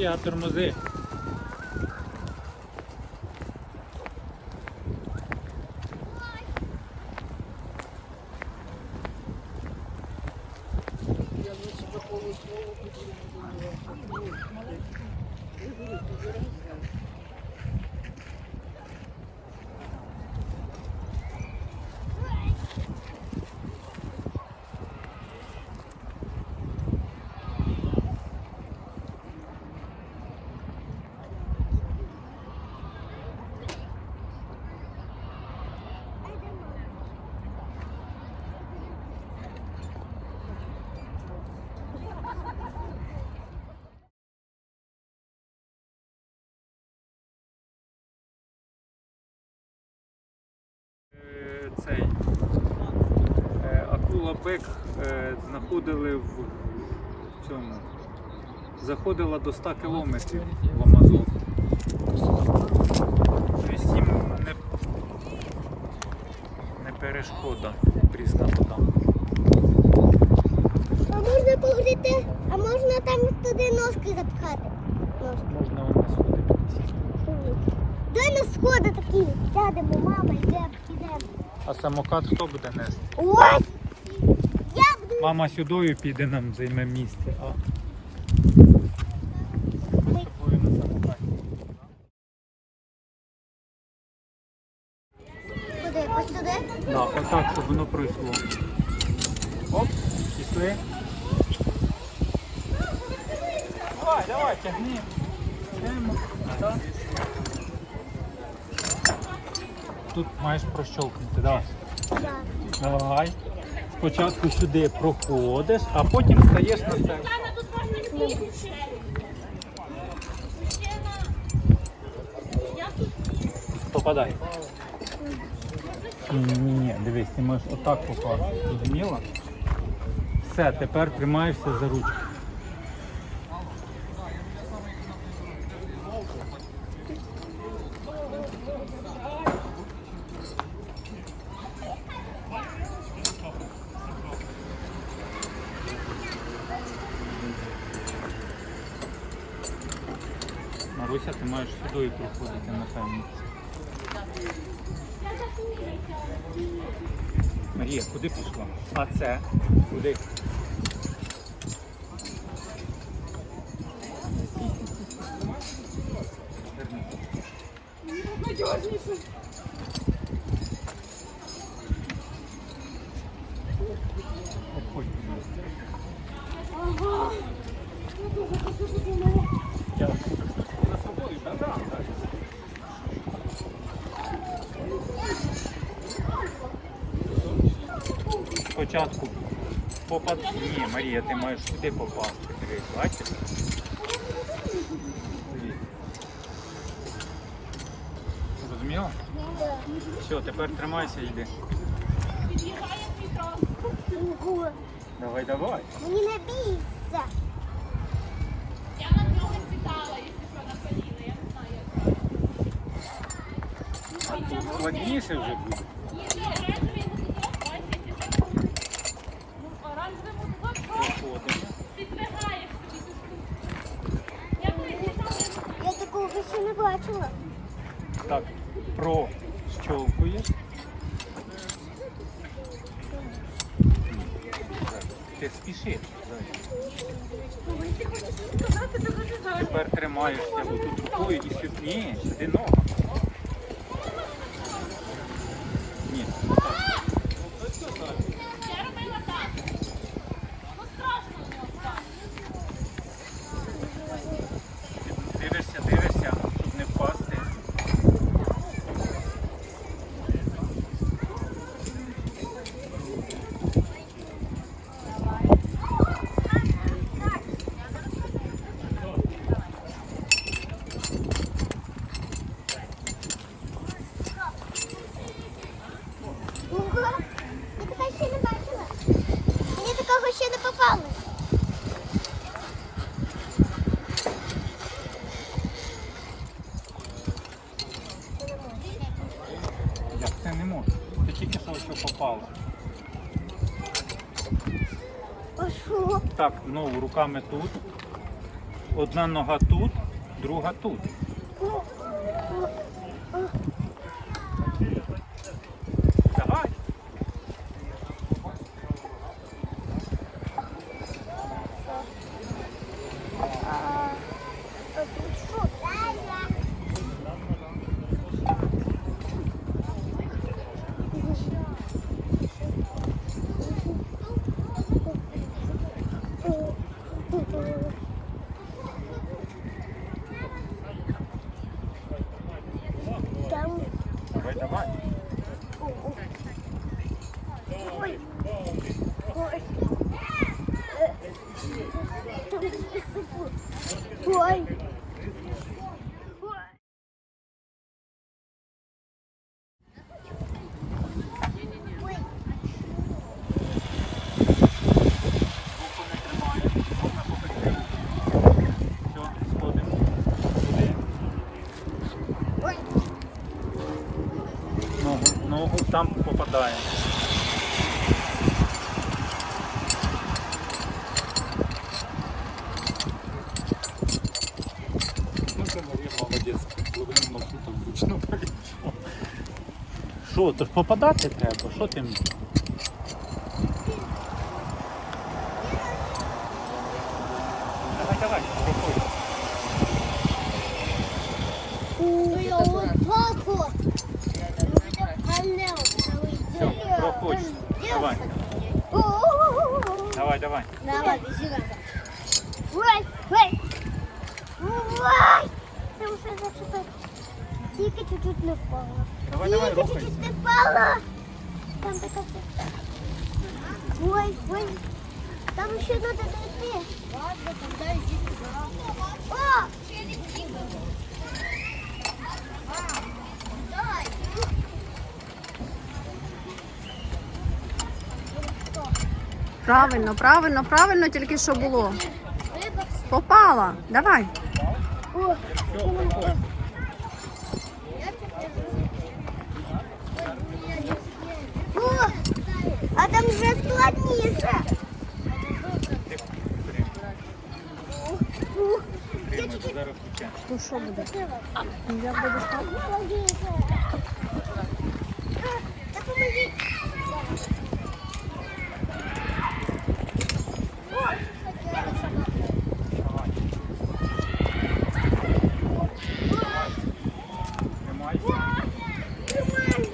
Марія, тормози. Е, Цей е, акула бик е, знаходили в цьому. Заходила до 100 кілометрів в Амазон. Тобто їм не, не перешкода прісна вода. А можна погріти, а можна там туди ножки запхати. Ножки. Можна вона сюди підсісти. Дай на сходи такі. Сядемо, мама, йдемо. А самокат хто буде нести? Ось! Я буду. Мама сюдою піде нам займе місце, а ми з тобою на самокаті. Куди? Ось туди? Да, отак, щоб воно пройшло. Оп, пішли. Давай, давай, тягни. Йдемо. Так. Тут маєш прощолкнути, давай. Так. Давай. Спочатку сюди проходиш, а потім стаєш на це. Попадай. Ні, ні, ні, дивись, ти можеш отак попасти. Зрозуміла? Все, тепер тримаєшся за ручку. Маруся, ти маєш сюди проходити, напевно. Марія, куди пішла? А це? Куди? Будь ласка. Я за собою, да, да, так. Спочатку попад... Ні, Марія, ти маєш сюди попасти. Дивись, бачиш? Зрозуміло? Все, тепер тримайся і йди. Ого. Давай, давай. Мені не бійся. Я на нього сідала, якщо що, на коліна, я не знаю. як. Складніше вже буде. Ні, ні, оранжевий мотузок, бачите, що? Ну, оранжевий мотузок, що? Проходимо. Підбігаєш собі тут. Я прилітала. Я такого ще не бачила. Так, прощолкуєш. Ти спішиш. Тепер тримаєшся отут рукою і сюди. Ні, сюди ногу. Ні, отак. Я робила так. Ну, страшно в нього так. Дивишся, дивишся, щоб не впасти. Ногу руками тут. Одна нога тут, друга тут. Давай. А тут що? Там Давай, давай. Ой. Ногу, ногу там попадає. Ну, це Марія молодець, половину маршруту вручну пролетіла. Що, то ж попадати треба? Що ти? Давай, давай. Все, проходь. Давай, давай, давай. Давай, бежи назад. Ой, ой. Ой. Ты уже зачепил. Тільки чуть-чуть не впала. Давай, давай, Тільки рухайся. чуть-чуть не впала. Там така. Ой, ой. Там ще треба дойти. Ладно, тогда иди туда. О! Правильно, правильно, правильно, тільки що було. Попала. Давай. О, Все, проходь. О, а там вже чуть-чуть зараз включаємо. Ну що буде? Я буду будеш так? Молодець. А, Допоможіть. О, Давай. Тримайся. тримай.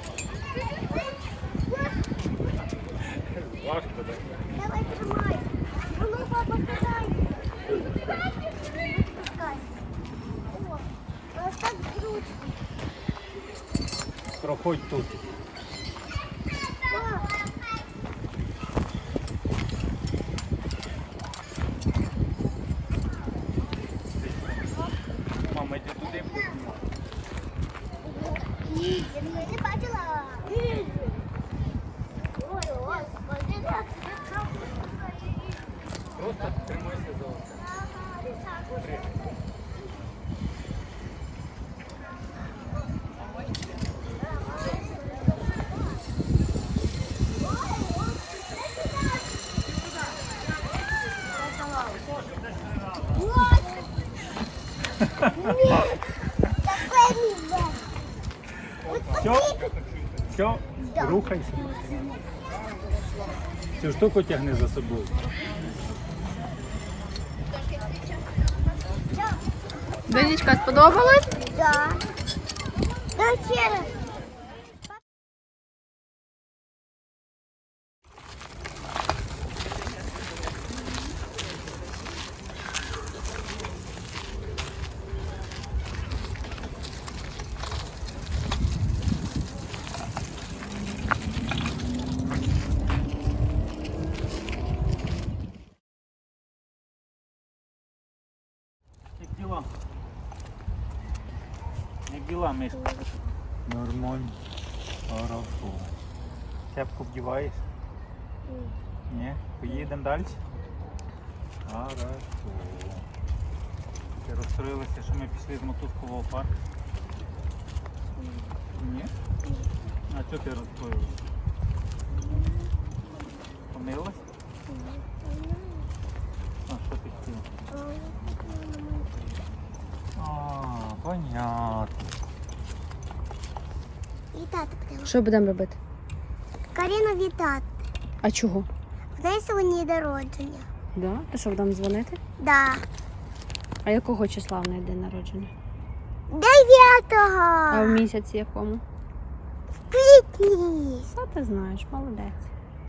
Важко, так? Давай тримай. Воно папа кидай. Відпускай. О, ось так зручно. Проходь тут. О, Мама, йди туди. Ні, я не бачила. Ой, ой, смотри, як це Просто тримайся за оце. Все, все, рухайся. Цю штуку тягни за собою. Денечка, сподобалось? Да. Да, через. Як діла, Мишка? Нормально. Хорошо. Кепку вдіваєш? Ні. Ні? Поїдемо далі? Хорошо. Ти что мы ми пішли з мотузкового парку? Нет? А чого ти розстроїлася? Помилась? А что ты хотіла? А, понятно. Вітати будемо. Що будемо робити? Каріну вітати. А чого? В неї сьогодні день народження. Да? То що будемо дзвонити? Да. А якого числа в неї день народження? А в місяці якому? В квітні. Все ти знаєш, молодець.